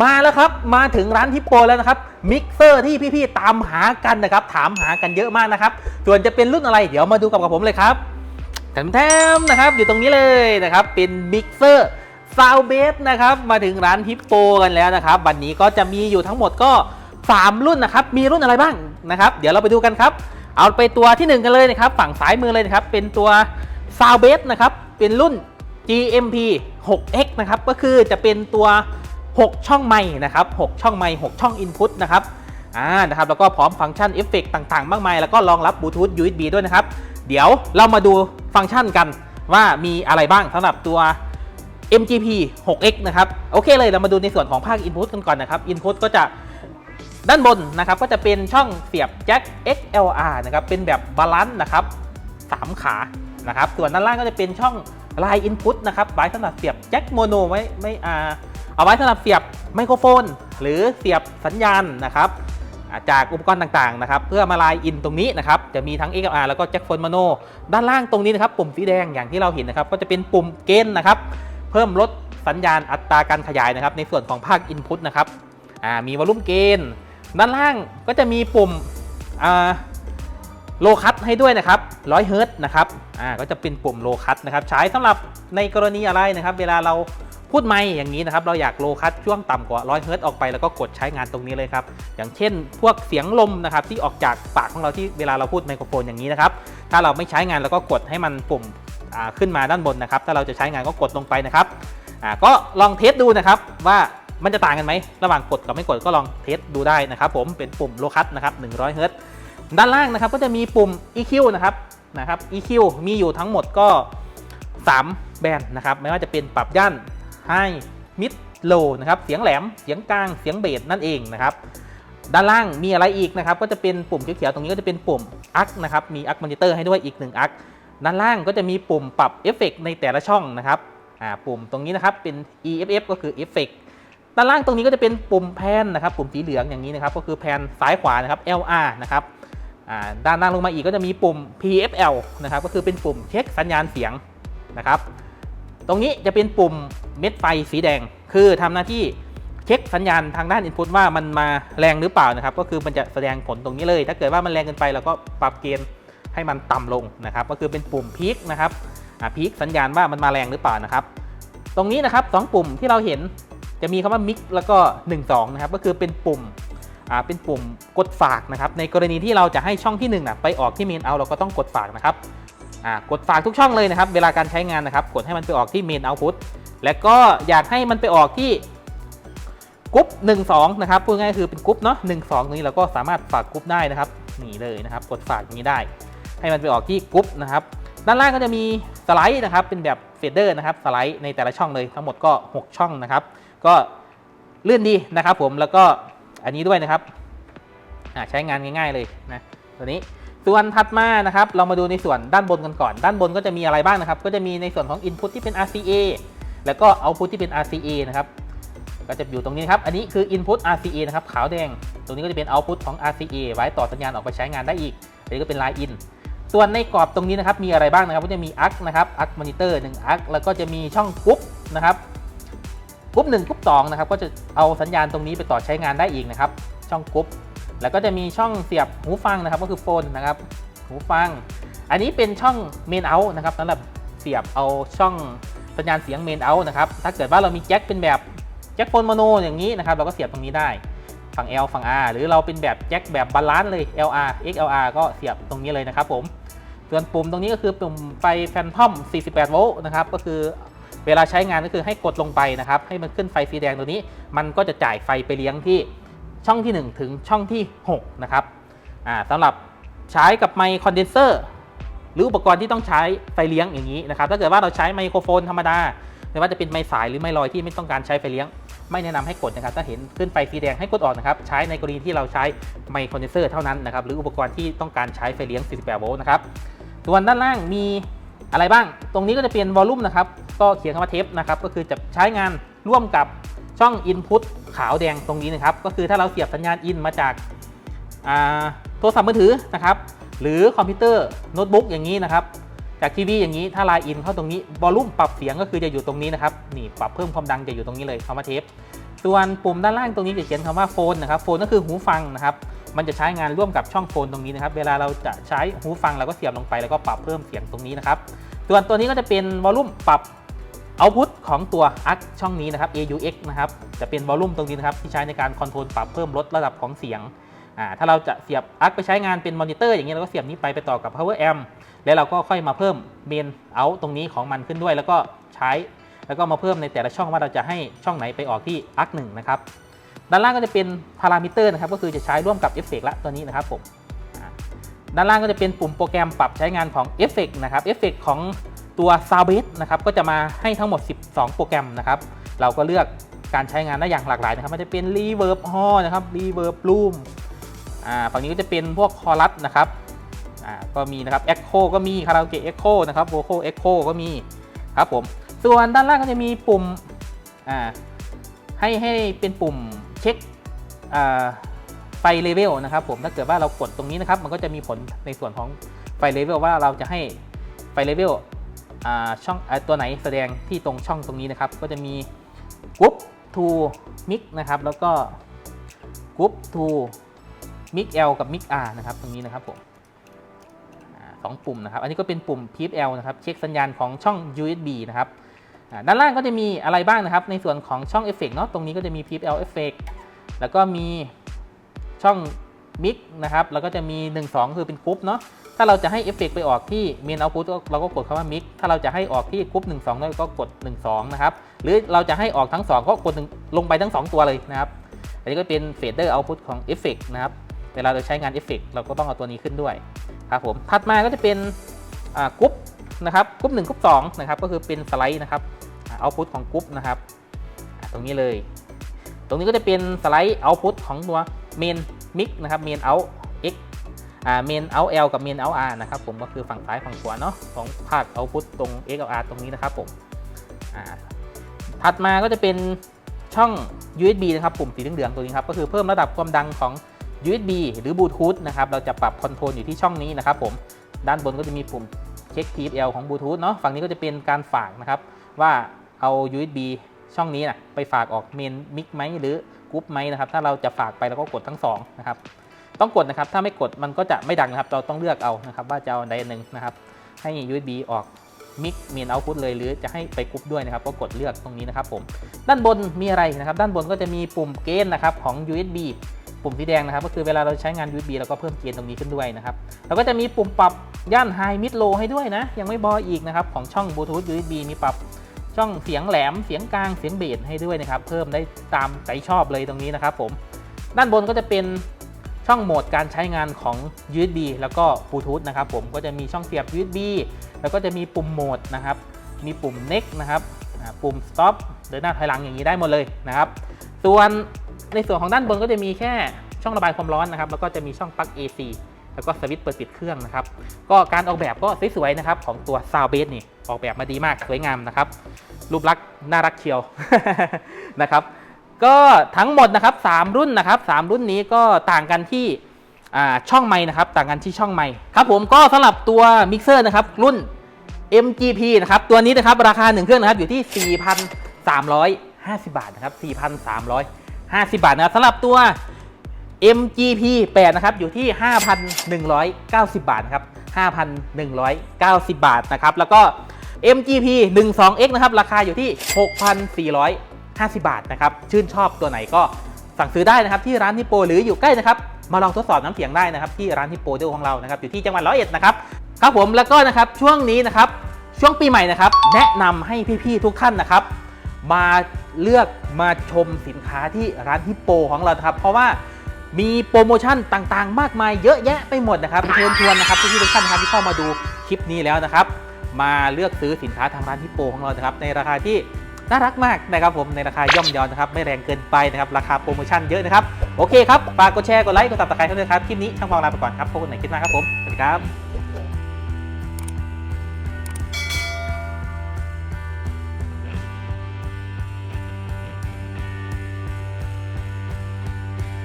มาแล้วครับ มาถึงร้านฮิปโปแล้วนะครับ มิกเซอร์ที่พี่ๆตามหากันนะครับ ถามหากันเยอะมากนะครับ ส่วนจะเป็นรุ่นอะไร เดี๋ยวมาดูกับกับผมเลยครับแถมๆนะครับ อยู่ตรงนี้เลยนะครับ เป็นมิกเซอร์ซาวเบสนะครับ มาถึงร้านฮิปโปกันแล้วนะครับ วันนี้ก็จะมีอยู่ทั้งหมดก็ 3 รุ่นนะครับ มีรุ่นอะไรบ้างนะครับ เดี๋ยวเราไปดูกันครับ เอาไปตัวที่ 1 กันเลยนะครับ ฝั่งซ้ายมือเลยนะครับ เป็นตัว s o u n d b a s นะครับ เป็นรุ่น GMP 6X นะครับ ก็คือจะเป็นตัว 6 ช่องไมค์นะครับ6ช่องไมค์6ช่อง Input นะครับอ่านะครับแล้วก็พร้อมฟังก์ชันเอฟเฟกต่างๆ มากมาย แล้วก็รองรับบลูทูธ USB ด้วยนะครับ เดี๋ยวเรามาดูฟังก์ชันกันว่ามีอะไรบ้างสำหรับตัว MGP 6X นะครับ โอเคเลยเรามาดูในส่วนของภาค Input กันก่อนนะครับ Input ก็จะด้านบนนะครับก็จะเป็นช่องเสียบแจ็ค XLR นะครับเป็นแบบบาลานซ์นะครับ3ขานะครับส่วนด้านล่างก็จะเป็นช่อง Line Input นะครับไว้สำหรับเสียบแจ็คโมโนไว้ไม่อ่า เอาไว้สำหรับเสียบไมโครโฟน หรือเสียบสัญญาณนะครับจากอุปกรณ์ต่างๆนะครับเพื่อมาไลน์อินตรงนี้นะครับจะมีทั้ง XLR แล้วก็แจ็คโฟนโมโนด้านล่างตรงนี้นะครับปุ่มสีแดงอย่างที่เราเห็นนะครับก็จะเป็นปุ่มเกณฑ์นะครับเพิ่มลดสัญญาณอัตราการขยายนะครับในส่วนของภาค Input นะครับมีวอลลุ่มเกณฑ์ด้านล่างก็จะมีปุ่มโลคัตให้ด้วยนะครับ100เฮิร์ตนะครับก็จะเป็นปุ่มโลคัตนะครับใช้สำหรับในกรณีอะไรนะครับ เวลาเรา พูดไม่อย่างนี้นะครับ เราอยากโลคัตช่วงต่ำกว่า 100เฮิร์ตออกไปแล้วก็กดใช้งานตรงนี้เลยครับ อย่างเช่น พวกเสียงลมนะครับที่ออกจากปากของเราที่เวลาเราพูดไมโครโฟนอย่างนี้นะครับ ถ้าเราไม่ใช้งานเราก็กดให้มันปุ่มขึ้นมาด้านบนนะครับ ถ้าเราจะใช้งานก็กดลงไปนะครับก็ลองเทสดูนะครับว่ามันจะต่างกันไหมระหว่างกดกับไม่กดก็ลองเทสดูได้นะครับ ผมเป็นปุ่มโลคัตนะครับ100เฮิร์ตด้านล่างนะครับก็จะมีปุ่ม EQ นะครับนะครับ EQ มีอยู่ทั้งหมดก็ 3 แบนด์นะครับ ไม่ว่าจะเป็นปรับย่าน High Mid Low นะครับ เสียงแหลม เสียงกลาง เสียงเบสนั่นเองนะครับ ด้านล่างมีอะไรอีกนะครับ ก็จะเป็นปุ่มเขียวๆตรงนี้ก็จะเป็นปุ่ม ARC นะครับ มี ARC Monitor ให้ด้วยอีก1 ARC ด้านล่างก็จะมีปุ่มปรับเอฟเฟกในแต่ละช่องนะครับ อ่า ปุ่มตรงนี้นะครับ เป็น EFF ก็คือเอฟเฟกด้านล่างตรงนี้ก็จะเป็นปุ่มแพนนะครับ ปุ่มสีเหลืองอย่างนี้นะครับ ก็คือแพนซ้ายขวานะครับ LR นะครับอ่าด้านล่างลงมาอีกก็จะมีปุ่ม PFL นะครับ ก็คือเป็นปุ่มเช็คสัญญาณเสียงนะครับ ตรงนี้จะเป็นปุ่มเม็ดไฟสีแดง คือทำหน้าที่เช็คสัญญาณทางด้าน Input ว่ามันมาแรงหรือเปล่านะครับ ก็คือมันจะแสดงผลตรงนี้เลย ถ้าเกิดว่ามันแรงเกินไปเราก็ปรับเกณฑ์ให้มันต่ำลงนะครับ ก็คือเป็นปุ่มพีคนะครับพีคสัญญาณว่ามันมาแรงหรือเปล่านะครับ ตรงนี้นะครับสองปุ่มที่เราเห็นจะมีคำว่า mix แล้วก็ 1 2 นะครับ ก็คือเป็นปุ่มเป็นปุ่มกดฝากนะครับ ในกรณีที่เราจะให้ช่องที่1นะไปออกที่เมนเอาเราก็ต้องกดฝากนะครับ กดฝากทุกช่องเลยนะครับ เวลาการใช้งานนะครับ กดให้มันไปออกที่เมนเอาพุทและก็อยากให้มันไปออกที่กรุ๊ป1 2 นะครับ พูดง่ายคือเป็นกรุ๊ปเนาะ1 2ตรงนี้เราก็สามารถฝากกรุ๊ปได้นะครับ นี่เลยนะครับ กดฝากอย่างนี้ได้ ให้มันไปออกที่กรุ๊ปนะครับ ด้านล่างก็จะมีสไลด์นะครับ เป็นแบบเฟดเดอร์นะครับ สไลด์ในแต่ละช่องเลย ทั้งหมดก็ 6 ช่องนะครับ ก็เลื่อนดีนะครับผม แล้วก็อันนี้ด้วยนะครับใช้งานง่าย ๆเลยนะ ตัวนี้ ส่วนถัดมานะครับเรามาดูในส่วนด้านบนกันก่อน ด้านบนก็จะมีอะไรบ้างนะครับ ก็จะมีในส่วนของ Input ที่เป็น RCA แล้วก็ Output ที่เป็น RCA นะครับก็จะอยู่ตรงนี้ครับ อันนี้คือ Input RCA นะครับขาวแดง ตรงนี้ก็จะเป็น Output ของ RCA ไว้ต่อสัญญาณออกไปใช้งานได้อีกอันนี้ก็เป็น Line In ส่วนในกรอบตรงนี้นะครับมีอะไรบ้างนะครับก็จะมี ARC นะครับ ARC Monitor 1 ARC แล้วก็จะมีช่องกรุ๊ปนะครับกรุ๊ป1กรุ๊ป2นะครับก็จะเอาสัญญาณตรงนี้ไปต่อใช้งานได้อีกนะครับช่องกรุ๊ป แล้วก็จะมีช่องเสียบหูฟังนะครับก็คือโฟนนะครับหูฟัง อันนี้เป็นช่องเมนเอาท์นะครับสำหรับเสียบเอาช่องสัญญาณเสียงเมนเอาท์นะครับถ้าเกิดว่าเรามีแจ็คเป็นแบบแจ็คโฟนโมโนอย่างนี้นะครับเราก็เสียบตรงนี้ได้ฝั่ง L ฝั่ง R หรือเราเป็นแบบแจ็คแบบบาลานซ์เลย LR XLR ก็เสียบตรงนี้เลยนะครับผมส่วนปุ่มตรงนี้ก็คือปุ่มไฟแฟนทอม 48 โวลต์นะครับก็คือเวลาใช้งานก็คือให้กดลงไปนะครับให้มันขึ้นไฟสีแดงตัวนี้ มันก็จะจ่ายไฟไปเลี้ยงที่ ช่องที่ 1 ถึงช่องที่ 6 นะครับสำหรับใช้กับไมค์คอนเดนเซอร์หรืออุปกรณ์ที่ต้องใช้ไฟเลี้ยงอย่างนี้นะครับถ้าเกิดว่าเราใช้ไมโครโฟนธรรมดาไม่ว่าจะเป็นไมค์สายหรือไมค์ลอยที่ไม่ต้องการใช้ไฟเลี้ยง ไม่แนะนำให้กดนะครับถ้าเห็นขึ้นไฟสีแดงให้กดออกนะครับใช้ในกรณีที่เราใช้ไมค์คอนเดนเซอร์เท่านั้นนะครับหรืออุปกรณ์ที่ต้องการใช้ไฟเลี้ยง 48 โวลต์นะครับส่วนด้านล่างมีอะไรบ้าง ตรงนี้ก็จะเป็นวอลลุ่มนะครับก็เขียนคำว่าเทปนะครับก็คือจะใช้งานร่วมกับช่อง Input ขาวแดงตรงนี้นะครับ ก็คือถ้าเราเสียบสัญญาณอินมาจากาโทรศัพท์มือถือนะครับ หรือคอมพิวเตอร์โน้ตบุ๊กอย่างนี้นะครับ จากทีวีอย่างนี้ถ้าไลน์อินเข้าตรงนี้วอลลุ่มปรับเสียงก็คือจะอยู่ตรงนี้นะครับนี่ปรับเพิ่มความดังจะอยู่ตรงนี้เลยคำว่าเทปส่วนปุ่มด้านล่างตรงนี้จะเขียนคำว่าโฟนนะครับโฟนก็คือหูฟังนะครับมันจะใช้งานร่วมกับช่องโฟนตรงนี้นะครับ เวลาเราจะใช้หูฟังเราก็เสียบลงไปแล้วก็ปรับเพิ่มเสียงตรงนี้นะครับ ส่วนตัวนี้ก็จะเป็นวอลลุ่มปรับ เอาพุตของตัวอักช่องนี้นะครับ AUX นะครับจะเป็นวอลลุ่มตรงนี้นะครับที่ใช้ในการคอนโทรลปรับเพิ่มลดระดับของเสียงอ่าถ้าเราจะเสียบอักไปใช้งานเป็นมอนิเตอร์อย่างนี้เราก็เสียบนี้ไปไปต่อกับ power amp แล้วเราก็ค่อยมาเพิ่มเมนเอาตรงนี้ของมันขึ้นด้วย แล้วก็ใช้ แล้วก็มาเพิ่มในแต่ละช่องว่าเราจะให้ช่องไหนไปออกที่อักหนึ่งนะครับด้านล่างก็จะเป็นพารามิเตอร์นะครับก็คือจะใช้ร่วมกับเอฟเฟกละตัวนี้นะครับผมด้านล่างก็จะเป็นปุ่มโปรแกรมปรับใช้งานของเอฟเฟกนะครับเอฟเฟกของ ตัว Soundbase นะครับก็จะมาให้ทั้งหมด 12 โปรแกรมนะครับ เราก็เลือกการใช้งานได้อย่างหลากหลายนะครับมันจะเป็น Reverb Hall นะครับ Reverb Room อ่าฝั่งนี้ก็จะเป็นพวกคอรัสนะครับอ่าก็มีนะครับ Echo ก็มีคาราโอเกะ Echo นะครับ Vocal Echo ก็มีครับผม ส่วนด้านล่างก็จะมีปุ่มอ่าให้ให้เป็นปุ่มเช็คอ่าไฟเลเวลนะครับผมถ้าเกิดว่าเรากดตรงนี้นะครับ มันก็จะมีผลในส่วนของไฟเลเวลว่าเราจะให้ไฟเลเวล ช่องอตัวไหนแสดงที่ตรงช่องตรงนี้นะครับ ก็จะมีกรุ๊ป to mix นะครับ แล้วก็กรุ๊ป to mix L กับ mix R นะครับ ตรงนี้นะครับผมอสองปุ่มนะครับ อันนี้ก็เป็นปุ่ม PFL นะครับ เช็คสัญญาณของช่อง USB นะครับ ด้านล่างก็จะมีอะไรบ้างนะครับ ในส่วนของช่องเอฟเฟกเนาะ ตรงนี้ก็จะมี PFL Effect แล้วก็มีช่อง Mix นะครับแล้วก็จะมี 1 2 คือเป็นกรุ๊ปเนาะถ้าเราจะให้เอฟเฟกไปออกที่ Main Output ก็เราก็กดคำว่า Mix ถ้าเราจะให้ออกที่กรุ๊ป1 2เราก็กด 1 2 นะครับ หรือเราจะให้ออกทั้ง 2 ก็กดลงไปทั้ง 2 ตัวเลยนะครับ อันนี้ก็เป็น Fader Output ของ Effect นะครับเวลาเราใช้งาน Effect เราก็ต้องเอาตัวนี้ขึ้นด้วยครับผมถัดมาก็จะเป็นกรุ๊ปนะครับกรุ๊ป1กรุ๊ป2นะครับก็คือเป็นสไลด์นะครับเอาพุตของกรุ๊ปนะครับตรงนี้เลย ตรงนี้ก็จะเป็นสไลด์เอาพุตของตัว เมนมิกนะครับเมนเอา x อ่าเมนเอา l กับเมนเอา r นะครับผมก็คือฝั่งซ้ายฝั่งขวาเนาะของภาคเอาพุตตรง x กับ r ตรงนี้นะครับผมอ่าถัดมาก็จะเป็นช่อง USB นะครับปุ่มสีเหลืองๆตัวนี้ครับก็คือเพิ่มระดับความดังของ USB หรือบลูทูธนะครับเราจะปรับคอนโทรลอยู่ที่ช่องนี้นะครับผมด้านบนก็จะมีปุ่มเช็ค TFL ของบลูทูธเนาะฝั่งนี้ก็จะเป็นการฝากนะครับว่าเอา USB ช่องนี้นะไปฝากออกเมนมิกไหมหรือ กรุ๊ปไหมนะครับ ถ้าเราจะฝากไปเราก็กดทั้งสองนะครับ ต้องกดนะครับ ถ้าไม่กดมันก็จะไม่ดังนะครับ เราต้องเลือกเอานะครับ ว่าจะเอาใดนหนึ่งนะครับ ให้ USB ออกมิกเมนเอาพุตเลยหรือจะให้ไปกรุ๊ปด้วยนะครับ ก็กดเลือกตรงนี้นะครับผม ด้านบนมีอะไรนะครับ ด้านบนก็จะมีปุ่มเกณฑ์นะครับของ USB ปุ่มสีแดงนะครับ ก็คือเวลาเราใช้งาน USB เราก็เพิ่มเกณฑ์ตรงนี้ขึ้นด้วยนะครับแล้วก็จะมีปุ่มปรับย่าน High Mid Low ให้ด้วยนะ ยังไม่พออีกนะครับของช่อง Bluetooth USB มีปรับ ช่องเสียงแหลมเสียงกลางเสียงเบสให้ด้วยนะครับ เพิ่มได้ตามใจชอบเลยตรงนี้นะครับผมด้านบนก็จะเป็นช่องโหมดการใช้งานของ USB แล้วก็บลูทูธนะครับผมก็จะมีช่องเสียบ USB แล้วก็จะมีปุ่มโหมดนะครับ มีปุ่ม next นะครับปุ่ม stop เดินหน้าถอยหลังอย่างนี้ได้หมดเลยนะครับ ส่วนในส่วนของด้านบนก็จะมีแค่ช่องระบายความร้อนนะครับ แล้วก็จะมีช่องปลั๊ก AC แล้วก็สวิตช์เปิดปิดเครื่องนะครับ ก็การออกแบบก็สวยๆนะครับ ของตัว Soundbase นี่ ออกแบบมาดีมากสวยงามนะครับ รูปลักษณ์น่ารักเชียวนะครับ ก็ทั้งหมดนะครับ3รุ่นนะครับ3รุ่นนี้ก็ต่างกันที่ช่องไม้นะครับ ต่างกันที่ช่องไม้ครับผมก็สำหรับตัวมิกเซอร์นะครับรุ่น MGP นะครับตัวนี้นะครับราคา1เครื่องนะครับอยู่ที่ 4,350 บาทนะครับ 4,350 บาทนะครับสำหรับตัว MGP 8 นะครับ อยู่ที่ 5,190 บาทนะครับ 5,190 บาทนะครับ แล้วก็ MGP 12X นะครับ ราคาอยู่ที่ 6,450 บาทนะครับ ชื่นชอบตัวไหนก็สั่งซื้อได้นะครับ ที่ร้านฮิโปหรืออยู่ใกล้นะครับ มาลองทดสอบน้ำเสียงได้นะครับ ที่ร้านฮิโปเดลของเรานะครับ อยู่ที่จังหวัดร้อยเอ็ดนะครับ ครับผม แล้วก็นะครับ ช่วงนี้นะครับ ช่วงปีใหม่นะครับ แนะนำให้พี่ๆทุกท่านนะครับ มาเลือกมาชมสินค้าที่ร้านฮิปโปของเราครับ เพราะว่า มีโปรโมชั่นต่างๆ มากมายเยอะแยะไปหมดนะครับเชิญชวนนะครับพี่ทุกท่านนะครับที่เข้ามาดูคลิปนี้แล้วนะครับ มาเลือกซื้อสินค้าทางร้านฮิปโปของเรานะครับ ในราคาที่น่ารักมากนะครับผมในราคาย่อมเยานะครับ ไม่แรงเกินไปนะครับ ราคาโปรโมชั่นเยอะนะครับ โอเคครับฝากกดแชร์กดไลค์กดติดตามกันด้วยครับคลิปนี้ช่างฟองลาไปก่อนครับพบกันใหม่คลิปหน้าครับผมสวัสดีครับ